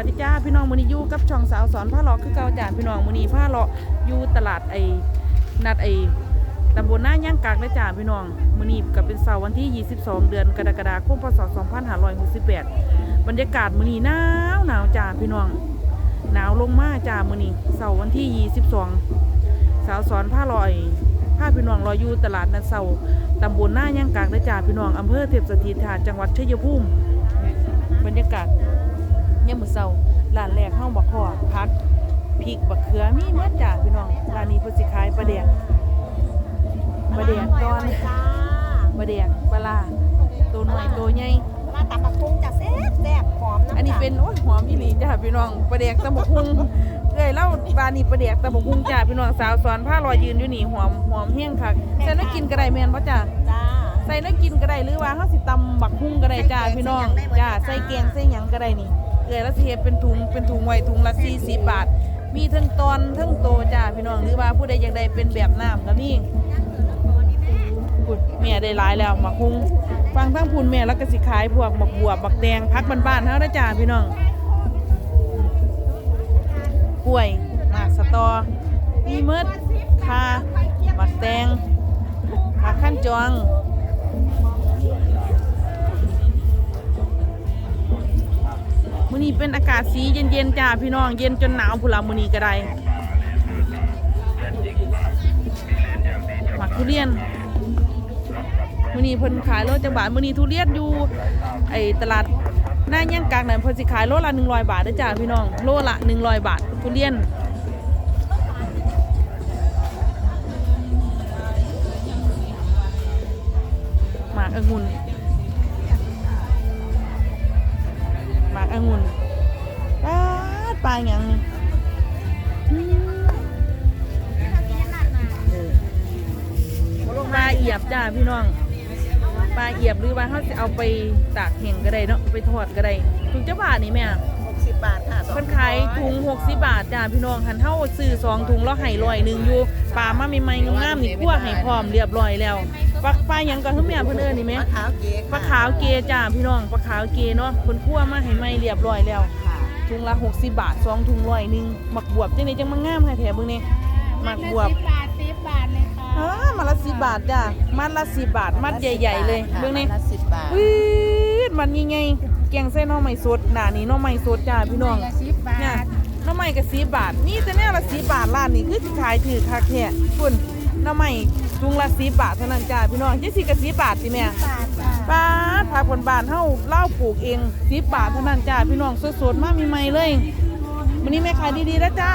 วัสดีจ้าพี่น้องมือนียูกับช่องสาวสอนผ้าหลอกคือเก่าจ้าพี่น้องมือนีผ้าหลอกอยู่ตลาดไอ้นัดไอ้ตำบลหน้าย่างกากนะจ้าพี่น้องมือนี้ก็เป็นเสาร์วันที่ 22 เดือนกรกฎาคมพศ2568บรรยากาศมือนีหนาวหนาวจ้าพี่น้อง หนาวลงมาจ้ามือนีเสาร์วันที่ 22 สาวสอนผ้าลอยผ้าพี่น้องรออยู่ตลาดนัดเสาร์ตำบลหน้าย่างกากนะจ้าพี่น้องอำเภอเทพสถิตฐานจังหวัดชัยภูมิบรรยากาศ ยามมือเศร้าร้านแรกห้องบักขอพักพริกบักเขือมีหมดจ้าพี่น้องร้านนี้เพิ่นสิขายปลาแดกปลาแดกตอนจ้าปลาแดกปลาร้าตัวน้อยตัวใหญ่หน้าตาปลากุ้งจะแซ่บแซ่บหอมน้ำอันนี้เป็นโอ้ยหอมอีหลีจ้าพี่น้องปลาแดกตะบกหุ่งเอ้ยเล่าบ้านนี้ปลาแดกตะบกหุ่งจ้าพี่น้องสาวสอนผ้าลอยยืนอยู่นี่หอมหอมแห้งคักใส่น้ำกินก็ได้แม่นบ่จ้าจ้า ใส่น้ำกินก็ได้หรือว่าเฮาสิตำบักหุ่งก็ได้จ้าพี่น้องจ้าใส่แกงใส่หยังก็ได้นี่เอ้ยแล้วสิเฮ็ดเป็นถุงเป็นถุงไว้ถุงละ40บาท มีทั้งตอนทั้งโตจ้าพี่น้องหรือว่าผู้ใดอยากได้เป็นแบบน้ำก็มีพุ่นแม่ได้หลายแล้วบักหุ่งฟังทั้งพุ่นแม่แล้วก็สิขายพวกบักบวบบักแดงพักบ้านๆเฮานะจ้าพี่น้องกล้วยหมากสะตอ มีเมดคาบักแตงผักขั้นจอง มื้อนี้เป็นอากาศสีเย็นๆจ้าพี่น้องเย็นจนหนาวพุ่นละมื้อนี้ก็ได้หมักทุเรียนมื้อนี้เพิ่นขายโลจังบาทมื้อนี้ทุเรียนอยู่ไอ้ตลาดหน้าย่างกลางนั่นเพิ่นสิขายโลละ100 บาทเด้อจ้าพี่น้องโลละ100 บาท ทุเรียนหมากองุ่น องุ่นปลาปลาอยังนี่อืมเออปลาเอียบจ้าพี่น้อง ปลาเอียบหรือว่าเขาจะเอาไปตากแห้งก็ได้เนาะไปทอดก็ได้ถุงเจ้าบาทนี่แม่ บาทค่ะเพิ่นขายถุง60 บาทจ้าพี่น้องหันเท่าซื้อสองถุงแล้วให้ร้อยหนึ่งอยู่ปลามาใหม่ๆงามๆนี่คั่วให้พร้อมเรียบร้อยแล้วปลาปลาหยังก็คือแม่เพิ่นเอิ้นนี่แม่มะขาวเก๊กปลาขาวเกจ้าพี่น้องปลาขาวเกเนาะเพิ่นคั่วมาให้ใหม่เรียบร้อยแล้ว ค่ะถุงละ 60 บาทสองถุงร้อยหนึ่งหมักบวบจังไดจังมางามให้แถมเบิ่งนี่หมักบวบ สิบบาทสิบบาทเลยค่ะอ๋อมาละ10บาทจ้ามัดละ10บาท มัดใหญ่ ๆ เลยเบิ่งนี่มัดละ10บาทวีดมันใหญ่ๆ แกงใส่หน่อไม้สดหน้านี้หน่อไม้สดจ้าพี่น้องละสิบบาเนี่ยทหน่อไม้ก็10บาทนี่แต่แน่ละ10บาทร้านนี้คือสิขายถือคักแท้คุณหน่อไม้ถุงละ10บาทเท่านั้นจ้าพี่น้องจังสิก็10บาทสิแม่ บาทจ้ะป้าดผักผลบานเฮาเล่าปลูกเอง10บาทเท่านั้นจ้าพี่น้องสดๆ มาใหม่ๆเลยวันนี้แม่ขายดีๆแล้วจ้า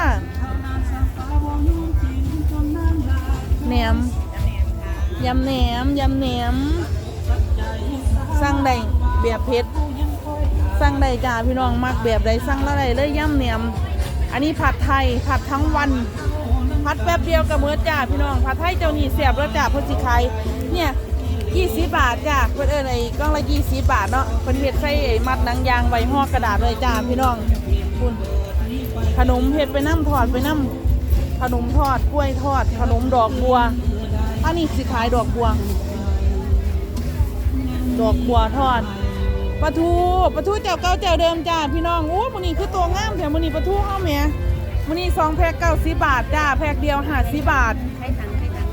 แหนมยำแหนมยำแหนมสั่งได้แบบเผ็ด สั่งได้จ้าพี่น้องมักแบบใดสั่งละได้เลยยำแหนมอันนี้ผัดไทยผัดทั้งวันผัดแป๊บเดียวกับเมื่อจ้าพี่น้องผัดไทยเจ้านี่เสียบแล้วจ้าเพิ่นสิขายเนี่ย20บาทจ้าเพิ่นเอิ้นไอ้กล่องละ20บาทเนาะเพิ่นเฮ็ดใส่ไอ้มัดหนังยางไว้ห่อกระดาษเลยจ้าพี่น้องคุณขนมเฮ็ดไปน้ำถอดไปน้ำขนมทอดกล้วยทอด ขนมดอกบัวอันนี้สิขายดอกบัว ดอกบัวทอด ปลาทูปลาทูเจ้าเก่าเจ้าเดิมจ้าพี่น้องโอ้มื้อนี้คือตัวงามแถมมื้อนี้ปลาทูเฮาแหมมื้อนี้สองแพ็คเก้าสิบบาทจ้าแพ็คเดียวห้าสิบบาท ใช้ถังใช้ถัง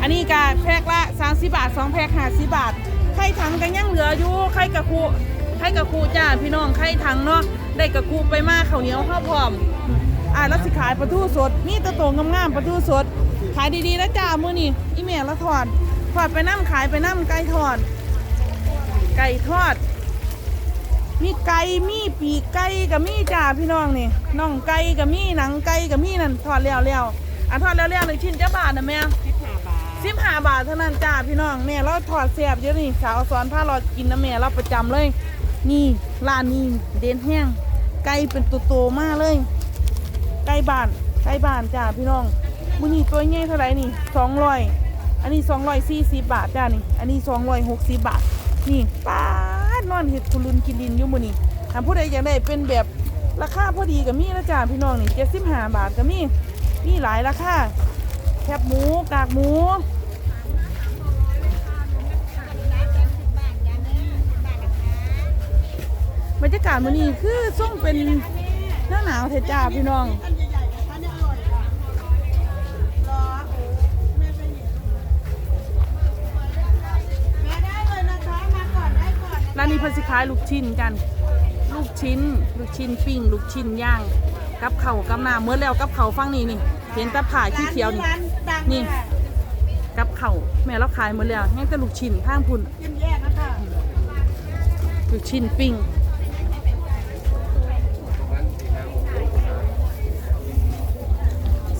อันนี้ก็แพ็คละ30บาทสองแพ็ค50บาทไข่ถังกันยังเหลืออยู่ไข่กระคูไข่กระคูจ้าพี่น้องไข่ถังเนาะได้กระคูไปมากข้าวเหนียวข้าวพร้อมอ่าแล้วสิขายปลาทูสดนี่ตะโตงงามๆปลาทูสด ขายดีๆแล้วจ้ามือนี้อีเมลแล้วทอดทอดไปน้ำขายไปน้ำไก่ทอดไก่ทอด มีไก่มีปีกไก่กับมีจ้าพี่น้องนี่น่องไก่กับมีหนังไก่กับมีนั่นทอดแล้วแล้วอะทอดแล้วแล้วหนึ่งชิ้นจะบาทนะแม่15บาทสิบห้าบาทเท่านั้นจ้าพี่น้องแม่เราถอดเสียบเยอะนี่สาวสอนผ้าเรากินนะแม่เราประจำเลย นี่ร้านนี้เด่นแห้งไก่เป็นตัวโตมากเลยไก่บ้านไก่บ้านจ้าพี่น้องมือนี้ตัวใหญ่เท่าไหร่นี่สองร้อยอันนี้สองร้อยสี่สิบบาทจ้านี่ อันนี้สองร้อยหกสิบบาทนี่ป้า นอนเห็ดคุรุนกินดินอยู่มื้อนี้ถ้าผู้ใดอยากได้เป็นแบบราคาพอดีก็มีนะจ้าพี่น้องนี่เจ็ดสิบห้าบาทก็มีมีหลายราคาแคบหมูกากหมูบรรยากาศมื้อนี้คือส่งเป็นหน้าหนาวเทจ้าพี่น้อง ร้านนี้เพิ่นสิขายลูกชิ้นกัน ลูกชิ้น ลูกชิ้นปิ้ง ลูกชิ้นย่าง กับเข่าวกับน้ำเมื่อแล้วกับเข่าวฟังนี่นี่เห็นแตะผ่าขี้เขียวนี่ ร้านดังนี่ ค่ะกับเข่าวแม่เราขายหมดแล้วยังแต่ลูกชิ้นทางพุ่นกินแยกนะคะลูกชิ้นปิ้ง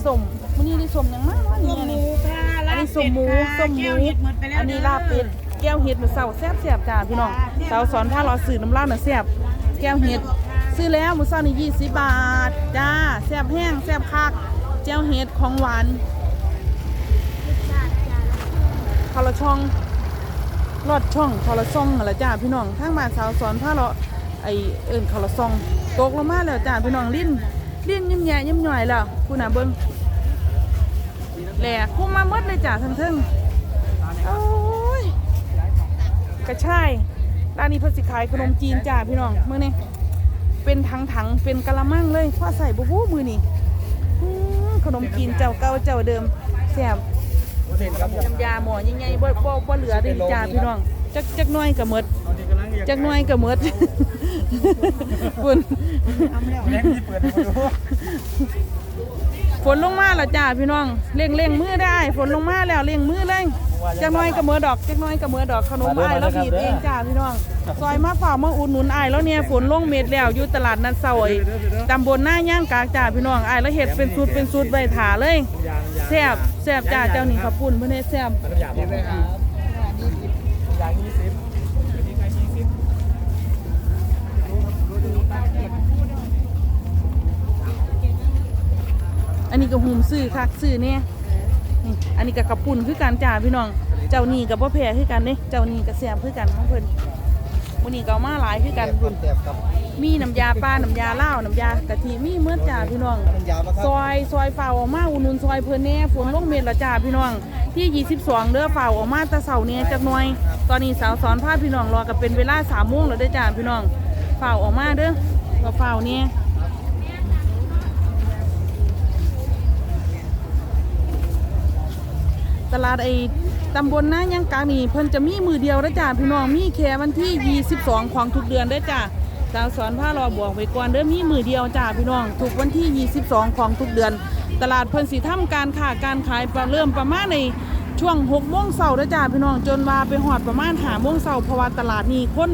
สมมื้อนี้ได้สมหยังมากวะนี่ส้มหนี่มูค่ะอันนี้สมหมูสมหมูแก้วเห็ดหมดไปแล้วอันนี้ลาบเป็ดแก้วเห็ดมื้อเช้าแซ่บๆจ้าพี่น้องสา วสอนผ้ารอสื่อน้ำลาวน่ะแซ่บแก้วเห็ดซื้อแล้วมื้อเช้านี่20บบาทจ้าแซ่บแห้งแซ่บคักแจ้วเห็ดของหวานคอละช่องลอดช่องคอละซ่องนั่นล่ะจ้าพี่น้องทางบ้านสาวสอนผ้าเลาะไอเอิ้นคอละซ่องตกลงมาแล้วจ้าพี่น้องลิ้นลิ้นยิ้มแย่ยิ้มหน่อยแล้วคุณน่ะเบิ่งแหลกคุ้มมาหมดเลยจ้าทั้งเทึงโอ้ยกระชาย ร้านนี้เพิ่นสิขายขนมจีนจ้าพี่น้องมื้อนี้เป็นถังๆเป็นกะละมังเลยพ่อใส่บุบูมือนี่ขนมจีนเจ้าเก่าเจ้าเดิมแซ่บน้ำยาหมอใหญ่ๆบ่บ่บ่เหลือเด้จ้าพี่น้องจักจักน้อยก็หมดจักน้อยก็หมดคุณแรงที่เปิดให้มาดูฝนลงมาแล้วจ้าพี่น้องเร่งเร่งมือได้ ฝนลงมาแล้วเร่งมือเลย จักหน้อยก็มือดอกจักหน้อยก็มือดอกขนมอ้ายแล้วบีบเองจ้าพี่น้อง ซอยมาฝ่ากมาอุดหนุนอ้ายแล้วเนี่ยฝนลงเม็ดแล้วอยู่ตลาดนัดเซอยตำบลหน้าย่างกากจ้าพี่น้องอ้ายแล้วเฮ็ดเป็นสูตรเป็นสูตรไว้ถาเลยยางยางแซ่บแซ่บจ้าเจ้านี่ข้าวปุ้นเพิ่นเฮ็ดแซ่บมันน้ำยาบอกครับยางยี่สิบอันนี้ไงยี่สิบอันนี้ก็หุมซื้อคักซื้อเนี่ย นี่อันนี้ก็ข้าวปุ้นคือกันจ้าพี่น้อง เจ้านี่ก็บ่แพ้คือกันเด้เจ้านี่ก็แซ่บคือกันของเพิ่นมื้อนี้ก็เอามาหลายคือกันพุ่นเต็มครับมีน้ำยาปลาน้ำยาล่าวน้ำยากะทิมีเมื่อจ้าพี่น้องน้ำยามาครับซอยซอยฝ่าออกมาอุดหนุนซอยเพิ่นแน่ฝนลงเม็ดและจ้าพี่น้อง ที่ 22เด้อฝ่าออกมาแตะเสาเนี่ยจักหน่อย ตอนนี้สาวสอนพาพี่น้องรอกันเป็นเวลา3โมงแล้วเด้อจ้าพี่น้องฝ่าออกมาเด้อก็ฝ่าเนี่ย ตลาดไอ้ตำบลนายังกลางนี่เพิ่นจะมีมือเดียวเด้จ้าพี่น้องมีแค่วันที่ 22 ของทุกเดือนเด้จ้าสาวสอนพารอบอกไว้ก่อนเด้อมีมือเดียวจ้าพี่น้องทุกวันที่ 22 ของทุกเดือน ตลาดเพิ่นสิทำการค้าการขายปเริ่มประมาณในช่วง6โมงเช้าเด้จ้าพี่น้องจนว่าไปฮอดประมาณ5โมงเช้าเพราะว่าตลาดนี้คน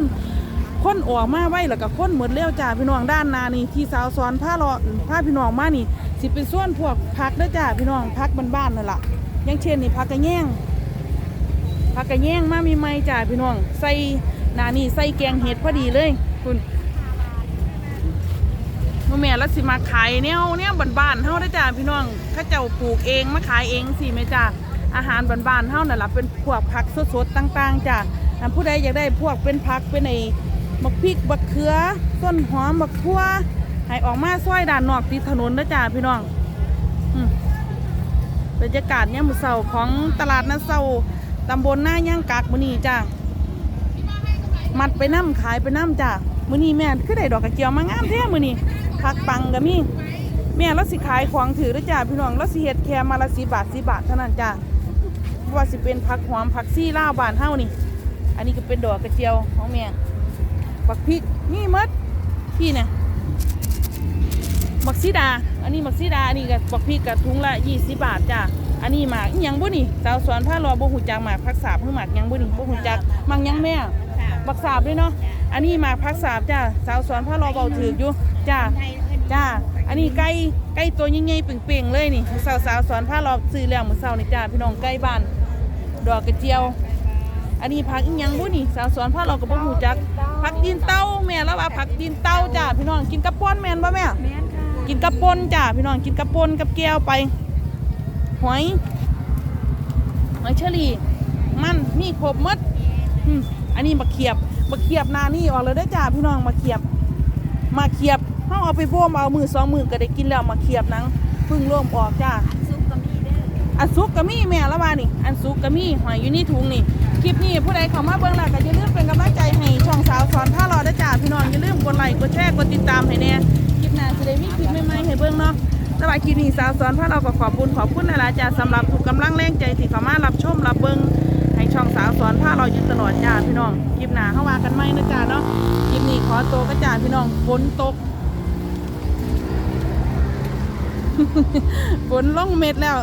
คนออกมาไว้แล้วก็คนหมดเร็วจ้าพี่น้องด้านน้านี่ที่สาวสอนพารอพาพี่น้องมานี่สิเป็นส่วนพวกผักเด้จ้าพี่น้องผักบ้านๆนั่นแหละ ย่างเช่นนี่ผักกระแยงผักกระแยงมามีไม่จ่าพี่น้อง ใส่หนานี่ใส่แกงเห็ดพอดีเลย คุณโมแม่แล้วสิมาขายแนวเนี่ยบ้านๆเฮาได้จ้าพี่น้องข้าเจ้าปลูกเองมาขายเองสิแม่จ้าอาหารบ้านๆเฮานั่นล่ะเป็นพวกผักสดๆต่างๆจ้าผู้ใดอยากได้พวกเป็นผักเป็นไอ้มักพริกบักเขือต้นหอมบักทั่วให้ออกมาซอยด้านนอกติดถนนนะจ้าพี่น้องอืม บรรยากาศเนี่ยมือเสาของตลาดนัดเสาตำบลหน้าย่างกากมือนีจ้ามัดไปน้ำขายไปน้ำจ้ามือนีแม่คือได้ดอกกระเจียวมางามแท้มือนีผักปังก็มีแม่แล้วสิขายของถือด้วยจ้าพี่น้องแล้วสิเฮ็ดแค่มาละสีบาทสีบาทเท่านั้นจ้าว่าสิเป็นผักหอมผักซี่ล่าบานเฮานี่ อันนี้ก็เป็นดอกกระเจียวของแม่บักพริกนี่หมดพี่เนี่ย มักซีดา อันนี้มักซีดา อันนี้ก็บักพริกกับถุงละ20บาทจ้ะ อันนี้หมากอิหยังบ่นี่สาวสวนผ้ารอบ่หูจักหมากพักสาบหรือหมากหยังบ่นี่บ่หูจักหมากหยังแม่บักสาบด้วยเนาะ อันนี้หมากพักสาบจ้ะ สาวสวนผ้ารอเบาถือกอยู่จ้าจ้าอันนี้ไก่ไก่ตัวใหญ่ๆเป่งๆเลยนี่สาวสาวๆสอนผ้ารอซื้อแล้วมื้อเช้านี่จ้าพี่น้องไก่บ้าน ดอกกระเจียว อันนี้ผักอีหยังบุนี่สาวสวนผ้ารอก็บ่ฮู้จักผักตีนเต้าแม่แล้วว่าผักตีนเต้าจ้าพี่น้องกินกับป้อนแม่นบ่แม่แม่นค่ะ กินกับปนจ้าพี่น้องกินกับปนกับแก้วไป หอย หอยเชอรี่ มันมีครบหมดอืมอันนี้มาเขียบมาเขียบหนานี่ออกเลยได้อจ้าพี่น้องมาเขียบ มาเขียบเขาเอาไปพ่วมเอามือสองมือก็ได้กินแล้วมาเขียบหนังเพึ่งร่วมออกจ้าซุปก็มีเด้ออันซุกกะมี่แม่ละว่านี่ อันซุกกะมี่หอยอยู่นี่ถุงนี่ คลิปนี้ผู้ใดเข้ามาเบิ่งแล้วก็อย่าลืมเป็นกำลังใจให้ช่องสาวสอนผ้ารอได้อจ้าพี่น้องอย่าลืมกดไลค์กดแชร์กดติดตามให้แน่คลิป หน้าจะได้มีคลิปใหม่ๆให้เบิ่งเนาะสบายคลิปนี้สาวสอนพาเราก็ขอบคุณขอบคุณหลายๆจ้าสำหรับทุกกำลังแรงใจที่เข้ามารับชมรับเบิ่งให้ช่องสาวสอนพาเราอยู่ตลอดจ้าพี่น้องคลิปหน้าเข้าว่ากันไหมนะจ้าเนาะคลิปนี้ขอตัวก็จ้าพี่น้องฝนตกฝนลงเม็ดแล้ว